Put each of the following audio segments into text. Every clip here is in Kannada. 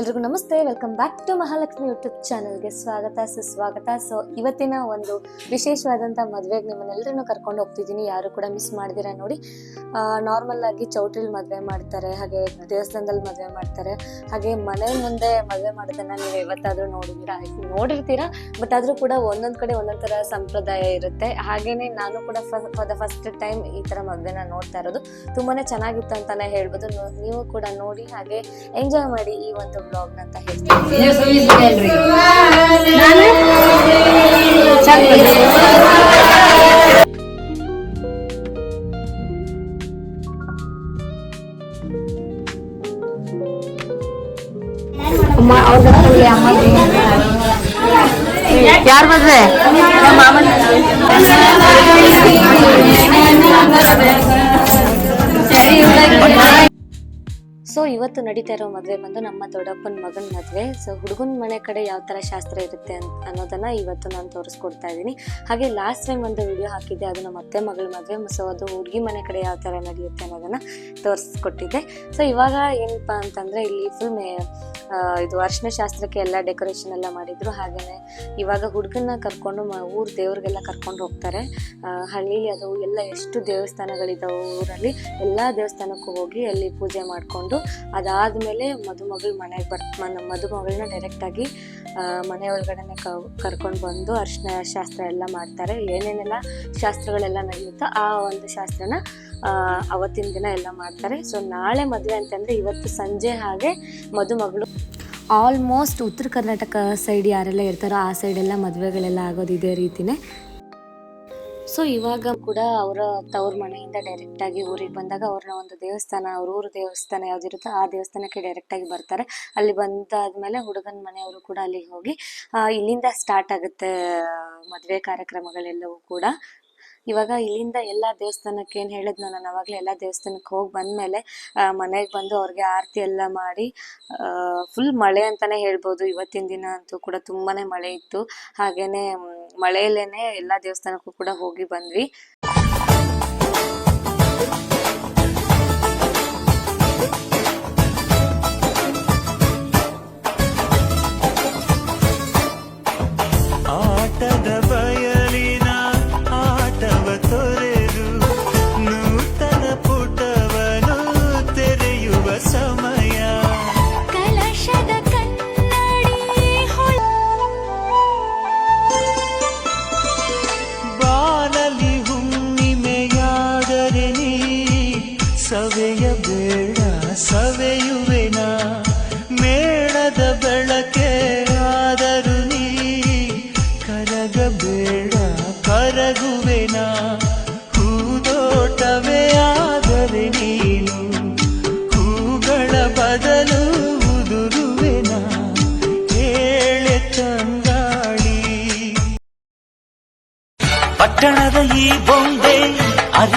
ಎಲ್ರಿಗೂ ನಮಸ್ತೆ. Welcome back to Mahalakshmi YouTube ಚಾನಲ್ಗೆ ಸ್ವಾಗತ, ಸುಸ್ವಾಗತ. ಸೊ ಇವತ್ತಿನ ಒಂದು ವಿಶೇಷವಾದಂಥ ಮದುವೆಗೆ ನಿಮ್ಮನ್ನೆಲ್ಲರನ್ನು ಕರ್ಕೊಂಡು ಹೋಗ್ತಿದ್ದೀನಿ. ಯಾರು ಕೂಡ ಮಿಸ್ ಮಾಡ್ದಿರ ನೋಡಿ. ನಾರ್ಮಲ್ ಆಗಿ ಚೌಟ್ರಿಲಿ ಮದುವೆ ಮಾಡ್ತಾರೆ, ಹಾಗೆ ದೇವಸ್ಥಾನದಲ್ಲಿ ಮದುವೆ ಮಾಡ್ತಾರೆ. ಹಾಗೆ ಮನೆ ಮುಂದೆ ಮದುವೆ ಮಾಡೋದನ್ನು ನೀವು ನೋಡಿದೀರಾ ನೋಡಿದ್ದೀರಾ ನೋಡಿರ್ತೀರಾ? ಬಟ್ ಆದರೂ ಕೂಡ ಒಂದೊಂದು ಕಡೆ ಒಂದೊಂದು ಥರ ಸಂಪ್ರದಾಯ ಇರುತ್ತೆ. ಹಾಗೆಯೇ ನಾನು ಕೂಡ ಫಾರ್ ದ ಫಸ್ಟ್ ಟೈಮ್ ಈ ಥರ ಮದುವೆನ ನೋಡ್ತಾ ಇರೋದು. ತುಂಬಾ ಚೆನ್ನಾಗಿತ್ತು ಅಂತಲೇ ಹೇಳ್ಬೋದು. ನೀವು ಕೂಡ ನೋಡಿ, ಹಾಗೆ ಎಂಜಾಯ್ ಮಾಡಿ ಈ ಒಂದು ಬ್ಲಾಗ್ನ ಅಂತ ಹೇಳ್ತೀನಿ ಯಾರ ಮದ್ವೆ ಸೊ ಇವತ್ತು ನಡೀತಾ ಇರೋ ಮದುವೆ ಬಂದು ನಮ್ಮ ದೊಡ್ಡಪ್ಪನ ಮಗನ ಮದುವೆ. ಸೊ ಹುಡುಗನ ಮನೆ ಕಡೆ ಯಾವ ಥರ ಶಾಸ್ತ್ರ ಇರುತ್ತೆ ಅಂತ ಅನ್ನೋದನ್ನ ಇವತ್ತು ನಾನು ತೋರಿಸ್ಕೊಡ್ತಾ ಇದ್ದೀನಿ. ಹಾಗೆ ಲಾಸ್ಟ್ ಟೈಮ್ ಒಂದು ವಿಡಿಯೋ ಹಾಕಿದ್ದೆ, ಅದು ನಮ್ಮ ಅತ್ತೆ ಮಗಳ ಮದುವೆ. ಸೊ ಅದು ಹುಡುಗಿ ಮನೆ ಕಡೆ ಯಾವ ಥರ ನಡೆಯುತ್ತೆ ಅನ್ನೋದನ್ನ ತೋರಿಸ್ಕೊಟ್ಟಿದ್ದೆ. ಸೊ ಇವಾಗ ಏನಪ್ಪ ಅಂತಂದ್ರೆ, ಇಲ್ಲಿ ಫುಲ್ ಮೇ ಇದು ಅರ್ಶಿನ ಶಾಸ್ತ್ರಕ್ಕೆ ಎಲ್ಲ ಡೆಕೋರೇಷನ್ ಎಲ್ಲ ಮಾಡಿದ್ರು. ಹಾಗೇನೆ ಇವಾಗ ಹುಡುಗನ್ನ ಕರ್ಕೊಂಡು ಮ- ಊರ್ ದೇವ್ರಿಗೆಲ್ಲ ಕರ್ಕೊಂಡು ಹೋಗ್ತಾರೆ. ಹಳ್ಳಿಲಿ ಅದು ಎಲ್ಲ ಎಷ್ಟು ದೇವಸ್ಥಾನಗಳಿದಾವೆ ಊರಲ್ಲಿ, ಎಲ್ಲ ದೇವಸ್ಥಾನಕ್ಕೂ ಹೋಗಿ ಅಲ್ಲಿ ಪೂಜೆ ಮಾಡಿಕೊಂಡು ಅದಾದಮೇಲೆ ಮದುಮಗಳು ಮನೆಗೆ ಬರ್ ಮದುಮಗಳನ್ನ ಡೈರೆಕ್ಟಾಗಿ ಮನೆ ಒಳಗಡೆನೆ ಕರ್ಕೊಂಡು ಬಂದು ಅರ್ಶಿನ ಶಾಸ್ತ್ರ ಎಲ್ಲ ಮಾಡ್ತಾರೆ. ಏನೇನೆಲ್ಲ ಶಾಸ್ತ್ರಗಳೆಲ್ಲ ನಡೆಯುತ್ತೋ ಆ ಒಂದು ಶಾಸ್ತ್ರನ ಅವತ್ತಿನ ದಿನ ಎಲ್ಲ ಮಾಡ್ತಾರೆ. ಸೊ ನಾಳೆ ಮದುವೆ ಅಂತಂದರೆ ಇವತ್ತು ಸಂಜೆ ಹಾಗೆ ಮದುಮಗಳು ಆಲ್ಮೋಸ್ಟ್ ಉತ್ತರ ಕರ್ನಾಟಕ ಸೈಡ್ ಯಾರೆಲ್ಲ ಇರ್ತಾರೋ ಆ ಸೈಡೆಲ್ಲ ಮದುವೆಗಳೆಲ್ಲ ಆಗೋದು ಇದೇ ರೀತಿನೇ. ಸೊ ಇವಾಗ ಕೂಡ ಅವರ ತವ್ರ ಮನೆಯಿಂದ ಡೈರೆಕ್ಟ್ ಆಗಿ ಊರಿಗೆ ಬಂದಾಗ ಅವ್ರನ್ನ ಒಂದು ದೇವಸ್ಥಾನ, ಅವ್ರ ಊರು ದೇವಸ್ಥಾನ ಯಾವ್ದಿರುತ್ತೋ ಆ ದೇವಸ್ಥಾನಕ್ಕೆ ಡೈರೆಕ್ಟ್ ಆಗಿ ಬರ್ತಾರೆ. ಅಲ್ಲಿ ಬಂದಾದ್ಮೇಲೆ ಹುಡುಗನ ಮನೆಯವರು ಕೂಡ ಅಲ್ಲಿಗೆ ಹೋಗಿ ಇಲ್ಲಿಂದ ಸ್ಟಾರ್ಟ್ ಆಗುತ್ತೆ ಮದುವೆ ಕಾರ್ಯಕ್ರಮಗಳೆಲ್ಲವೂ ಕೂಡ. ಇವಾಗ ಇಲ್ಲಿಂದ ಎಲ್ಲ ದೇವಸ್ಥಾನಕ್ಕೆ ಏನು ಹೇಳಿದ್ನ ನಾನು ಅವಾಗಲೇ ಎಲ್ಲ ದೇವಸ್ಥಾನಕ್ಕೆ ಹೋಗಿ ಬಂದಮೇಲೆ ಮನೆಗೆ ಬಂದು ಅವ್ರಿಗೆ ಆರತಿ ಎಲ್ಲ ಮಾಡಿ ಫುಲ್ ಮಳೆ ಅಂತಾನೆ ಹೇಳ್ಬೋದು. ಇವತ್ತಿನ ದಿನ ಅಂತೂ ಕೂಡ ತುಂಬಾ ಮಳೆ ಇತ್ತು. ಹಾಗೇನೆ ಮಳೆಯಲ್ಲೇ ಎಲ್ಲ ದೇವಸ್ಥಾನಕ್ಕೂ ಕೂಡ ಹೋಗಿ ಬಂದ್ವಿ. ಆಟದ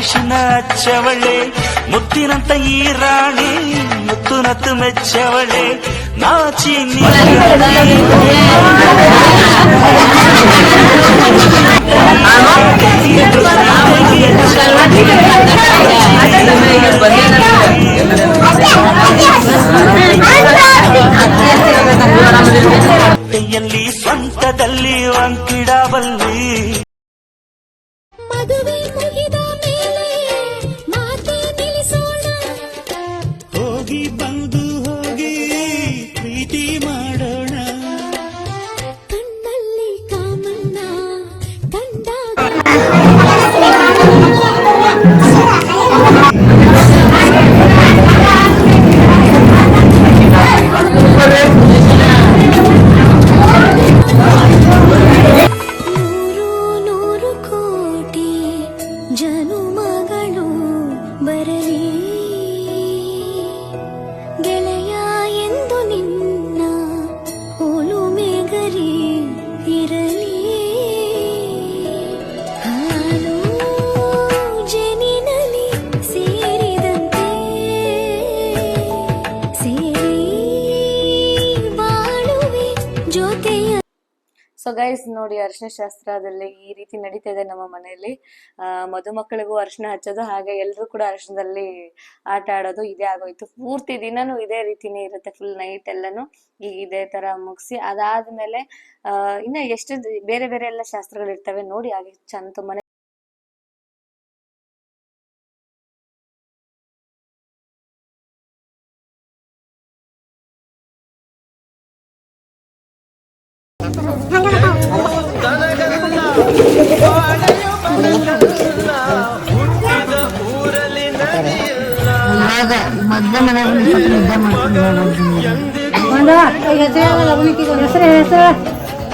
ಅರಿಶಿನ ಹಚ್ಚವಳೆ ಮುತ್ತಿನಂತ ಈ ರಾಣಿ ಮುತ್ತು ನತ್ತು ಮೆಚ್ಚವಳೆ ನಾಚಿ ಕೈಯಲ್ಲಿ ಸ್ವಂತದಲ್ಲಿ ಅಂಕಿಡಬಲ್ಲಿ திரு ಗೈಸ್ ನೋಡಿ ಅರಿಶಿನ ಶಾಸ್ತ್ರದಲ್ಲಿ ಈ ರೀತಿ ನಡೀತಾ ಇದೆ ನಮ್ಮ ಮನೆಯಲ್ಲಿ. ಆ, ಮದುಮಕ್ಕಳಿಗೂ ಅರಿಶಿನ ಹಚ್ಚೋದು ಹಾಗೆ ಎಲ್ಲರೂ ಕೂಡ ಅರಿಶಿನದಲ್ಲಿ ಆಟ ಆಡೋದು ಇದೇ ಆಗೋಯ್ತು. ಪೂರ್ತಿ ದಿನನೂ ಇದೇ ರೀತಿನೇ ಇರುತ್ತೆ ಫುಲ್ ನೈಟ್ ಎಲ್ಲಾನು ಈಗ ಇದೇ ತರ ಮುಗಿಸಿ. ಅದಾದ್ಮೇಲೆ ಅಹ್ ಇನ್ನ ಎಷ್ಟು ಬೇರೆ ಬೇರೆ ಎಲ್ಲ ಶಾಸ್ತ್ರಗಳು ಇರ್ತವೆ ನೋಡಿ ಹಾಗೆ ಚಂದ ತುಂಬಾನೇ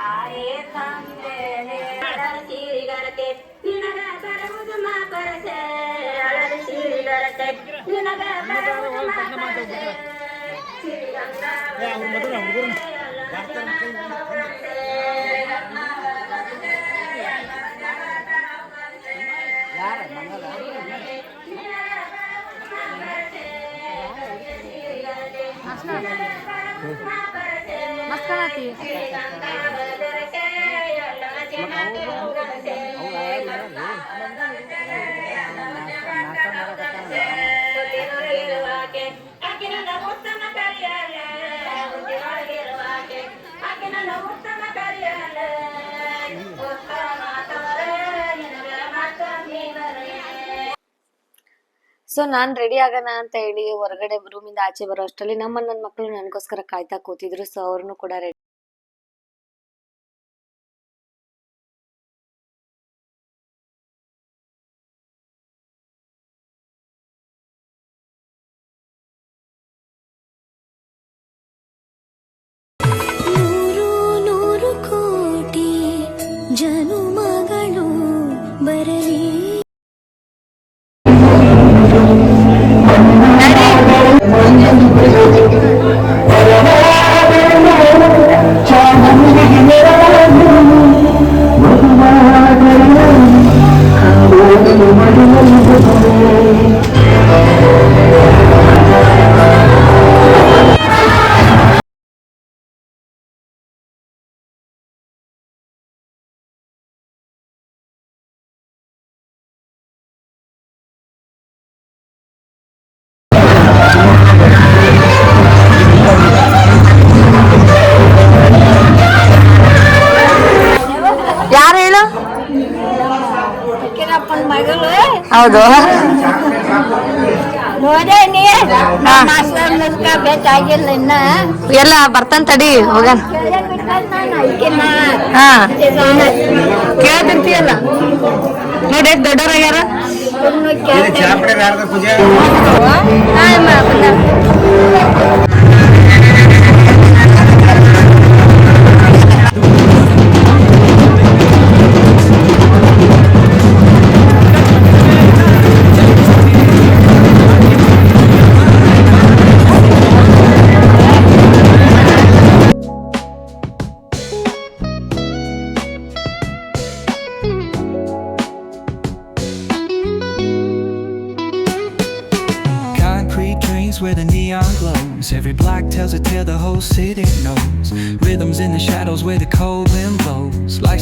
ತಾಯೇ ತಂದೆನೇ ಸೀರಿಗರತೆ ನಿನಗ ಬರುವುದು ಮಾ ಪರಸೆ ಅಳದ ಸೀರಿಗರತೆ ನಿನಗ ಬರುವುದು ಮಾ ಪರಸೆ মাঝখানাতে ಸೊ ನಾನ್ ರೆಡಿ ಆಗೋಣ ಅಂತ ಹೇಳಿ ಹೊರಗಡೆ ರೂಮಿಂದ ಆಚೆ ಬರೋ ಅಷ್ಟರಲ್ಲಿ ನಮ್ಮ ನನ್ನ ಮಕ್ಕಳು ನನಗೋಸ್ಕರ ಕಾಯ್ತಾ ಕೂತಿದ್ರು ಸೊ ಅವ್ರನ್ನು ಕೂಡ ರೆಡಿ ಹೌದು. ನೋಡೇನಿ ಮಾಸ್ಟರ್ ಇನ್ನ. ಎಲ್ಲ ಬರ್ತಾನ ತಡಿ ಹೋಗಣ. ಹಾ. ಕೇಳ್ತಿರ್ತೀಯಲ್ಲ? ನೋಡಿ ಎಷ್ಟು ದೊಡ್ಡವ್ರಾಗ್ಯಾರ Concrete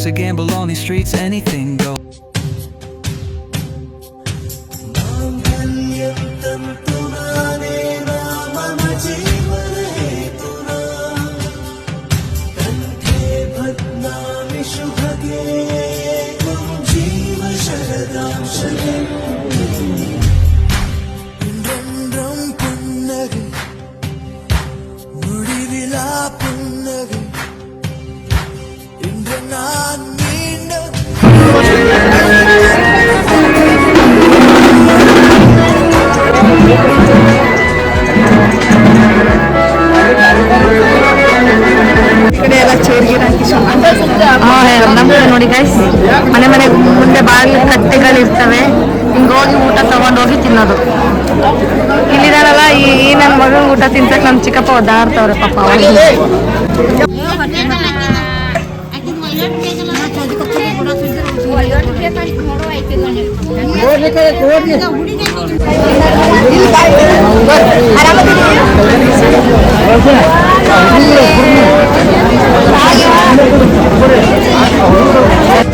a gamble on these streets, anything goes. Guys ಮನೆ ಮನೆ ಮುಂದೆ ಬಾಗಿಲು ಕಟ್ಟೆಗಳು ಇರ್ತವೆ ಹಿಂಗ್ ಹೋಗಿ ಊಟ ತಗೊಂಡೋಗಿ ತಿನ್ನೋದು. ಇಲ್ಲಿದಾರಲ್ಲ ಈ ನನ್ನ ಮಗನ ಊಟ ತಿನ್ಸಕ್ ನಮ್ ಚಿಕ್ಕಪ್ಪ ಒದ್ದಾಡ್ತವ್ರೆ ಪಾಪ ಅವ್ರಿಗೆ Oh,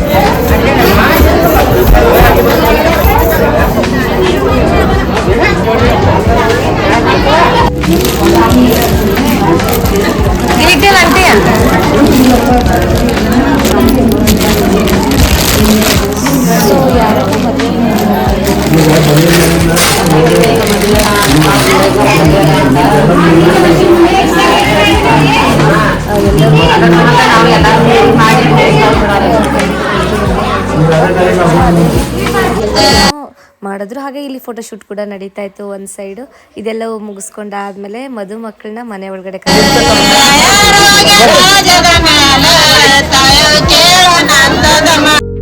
ಮಾಡಿದ್ರು ಹಾಗೆ ಇಲ್ಲಿ ಫೋಟೋ ಶೂಟ್ ಕೂಡ ನಡೀತಾ ಇತ್ತು ಒಂದ್ ಸೈಡ್ ಇದೆಲ್ಲ ಮುಗಿಸ್ಕೊಂಡಾದ್ಮೇಲೆ ಮಧು ಮಕ್ಕಳನ್ನ ಮನೆ ಒಳಗಡೆ ಯಾರು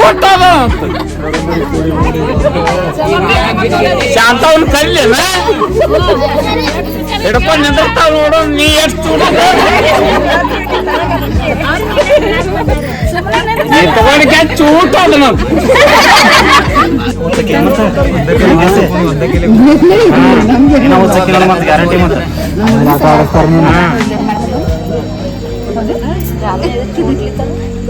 ಚೂಟದ ಶಾಂತ ಅವ್ನ ಕಲ್ಲಿನ ಹಿಡ್ಕೊಂಡ್ ನಿಂದಿರ್ತಾವ ನೋಡು ನೀ ಎಷ್ಟು ಚೂಟ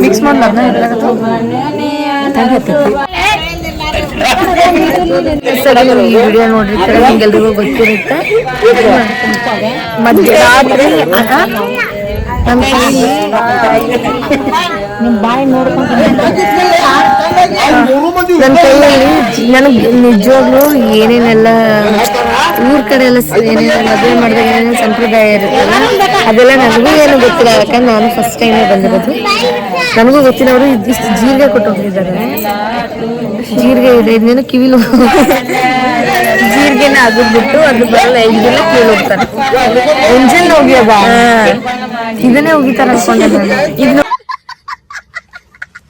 ಮಿಕ್ಸ್ ಮಾಡ್ಲಾರ್ದ ಈ ವಿಡಿಯೋ ನೋಡಿರ್ತಾರೆ ನಿಮ್ಗೆಲ್ರಿಗೂ ಗೊತ್ತಿರುತ್ತೆ ಮಧ್ಯರಾತ್ರಿ ರಾತ್ರಿ ನಮ್ಮ ನಿಮ್ಮ ಬಾಯಿ ನೋಡ್ಕೊಂಡು ನನ್ನ ಕೈಯಲ್ಲಿ ನನಗೆ ನಿಜವಾಗ್ಲೂ ಏನೇನೆಲ್ಲ ಊರ್ ಕಡೆ ಎಲ್ಲ ಏನೇನು ಮದುವೆ ಮಾಡಿದಾಗ ಏನೇನು ಸಂಪ್ರದಾಯ ಇರುತ್ತಲ್ಲ ಅದೆಲ್ಲ ನನಗೂ ಏನು ಗೊತ್ತಿಲ್ಲ. ಯಾಕಂದ್ರೆ ನಾನು ಫಸ್ಟ್ ಟೈಮೇ ಬಂದಿರೋದು. ನನಗೂ ಗೊತ್ತಿಲ್ಲ. ಅವರು ಇಷ್ಟು ಜೀರಿಗೆ ಕೊಟ್ಟು ಹೋಗಿದ್ದಾರೆ ಜೀರಿಗೆ ಇದೆ. ಇದನ್ನೇನು ಕಿವಿಲು ಜೀರಿಗೆನ ಅಗದ್ಬಿಟ್ಟು ಅದು ಬರಲ್ಲ. ಇದೆಲ್ಲ ಕಿವಿಲು ಹೋಗ್ತಾರೆ. ಎಂಜಲ್ ಹೋಗ್ಯದ ಇದನ್ನೇ ಹೋಗಿತಾರೆ ಅನ್ಕೊಂಡೆ ನಾನು.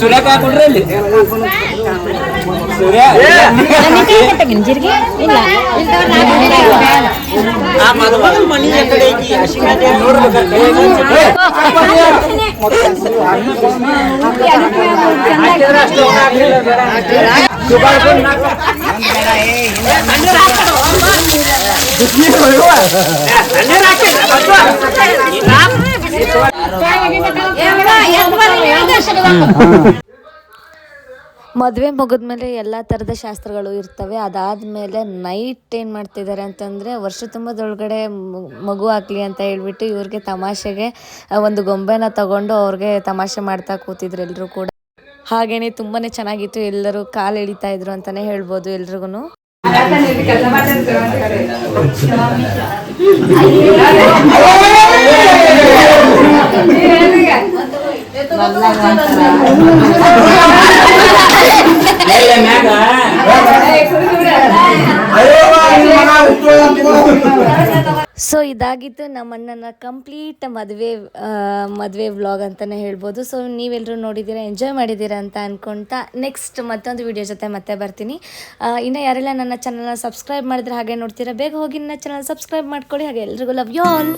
ಸೂರ್ಯ ಹಾಕೊಂಡ್ರೆ ಇಲ್ಲಿ ಸೂರ್ಯ. ಆ ಮದುವೆ ಮನಿ ಕಡೆ ಐತಿ ಅಶಿಕಾಂತ ಮದುವೆ ಮುಗಿದ್ಮೇಲೆ ಎಲ್ಲ ಥರದ ಶಾಸ್ತ್ರಗಳು ಇರ್ತವೆ. ಅದಾದಮೇಲೆ ನೈಟ್ ಏನು ಮಾಡ್ತಿದ್ದಾರೆ ಅಂತಂದರೆ ವರ್ಷ ತುಂಬದೊಳಗಡೆ ಮಗು ಆಗಲಿ ಅಂತ ಹೇಳ್ಬಿಟ್ಟು ಇವ್ರಿಗೆ ತಮಾಷೆಗೆ ಒಂದು ಗೊಂಬೆನ ತಗೊಂಡು ಅವ್ರಿಗೆ ತಮಾಷೆ ಮಾಡ್ತಾ ಕೂತಿದ್ರು ಎಲ್ಲರೂ ಕೂಡ. ಹಾಗೇನೆ ತುಂಬಾನೇ ಚೆನ್ನಾಗಿತ್ತು. ಎಲ್ಲರೂ ಕಾಲು ಎಳಿತಾ ಇದ್ರು ಅಂತಾನೆ ಹೇಳ್ಬೋದು ಎಲ್ರಿಗೂ ಸೊ ಇದಾಗಿತ್ತು ನಮ್ಮ ಅಣ್ಣನ ಕಂಪ್ಲೀಟ್ ಮದುವೆ ಮದುವೆ ವ್ಲಾಗ್ ಅಂತಲೇ ಹೇಳ್ಬೋದು. ಸೊ ನೀವೆಲ್ಲರೂ ನೋಡಿದ್ದೀರಾ ಎಂಜಾಯ್ ಮಾಡಿದ್ದೀರಾ ಅಂತ ಅಂದ್ಕೊಳ್ತಾ ನೆಕ್ಸ್ಟ್ ಮತ್ತೊಂದು ವಿಡಿಯೋ ಜೊತೆ ಮತ್ತೆ ಬರ್ತೀನಿ. ಇನ್ನು ಯಾರೆಲ್ಲ ನನ್ನ ಚಾನಲ್ನ ಸಬ್ಸ್ಕ್ರೈಬ್ ಮಾಡಿದ್ರೆ ಹಾಗೆ ನೋಡ್ತೀರಾ, ಬೇಗ ಹೋಗಿ ನನ್ನ ಚಾನಲ್ ಸಬ್ಸ್ಕ್ರೈಬ್ ಮಾಡ್ಕೊಳ್ಳಿ. ಹಾಗೆ ಎಲ್ರಿಗೂ ಲವ್ ಯು ಆಲ್